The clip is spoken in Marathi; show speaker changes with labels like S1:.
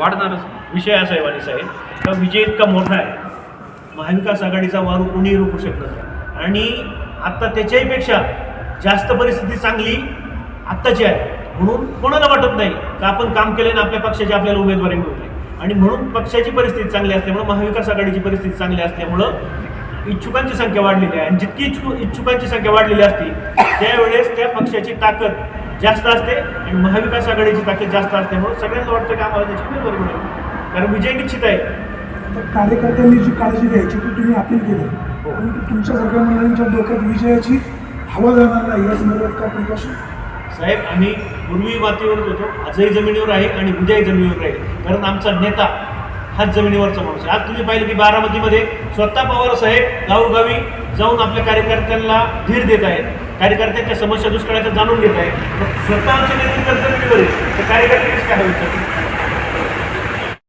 S1: वाढणारच
S2: विषय असा आहे वाणी साहेब. का विजय इतका मोठा आहे? महाविकास आघाडीचा वारू कोणीही रोखू शकत नाही. आणि आत्ता त्याच्याहीपेक्षा जास्त परिस्थिती चांगली आत्ताची आहे. म्हणून कोणाला वाटत नाही का आपण काम केलं ना आपल्या पक्षाची आपल्याला उमेदवारी मिळू नाही आणि म्हणून पक्षाची परिस्थिती चांगली असल्यामुळं महाविकास आघाडीची परिस्थिती चांगली असल्यामुळं इच्छुकांची संख्या वाढलेली आहे. आणि जितकी इच्छुक इच्छुकांची संख्या वाढलेली असते त्यावेळेस त्या पक्षाची ताकद जास्त असते आणि महाविकास आघाडीची ताकद जास्त असल्यामुळं सगळ्यांना वाटतं की आम्हाला त्याची उमेदवारी मिळेल. कारण विजय निश्चित आहे.
S3: कार्यकर्त्यांनी जी काळजी घ्यायची ती तुम्ही अपील केली. परंतु तुमच्यासारख्या मंडळींच्या डोक्यात विजयाची हवा जाणार नाही या संदर्भात काय प्रिकॉशन?
S2: साहेब आम्ही पूर्वी मातीवरच होतो. आजही जमिनीवर आहे आणि उद्याही जमिनीवर राहील. कारण आमचा नेता हाच जमिनीवरचा माणूस आहे. आज तुम्ही पाहिलं की बारामतीमध्ये स्वतः पवार साहेब गावोगावी जाऊन आपल्या कार्यकर्त्यांना धीर देत आहेत. कार्यकर्त्यांच्या समस्या दुष्काळाच्या जाणून घेत आहेत. स्वतःचे नेतृत्व जमिनीवर आहे तर कार्यकर्त्यांनीच काय हवे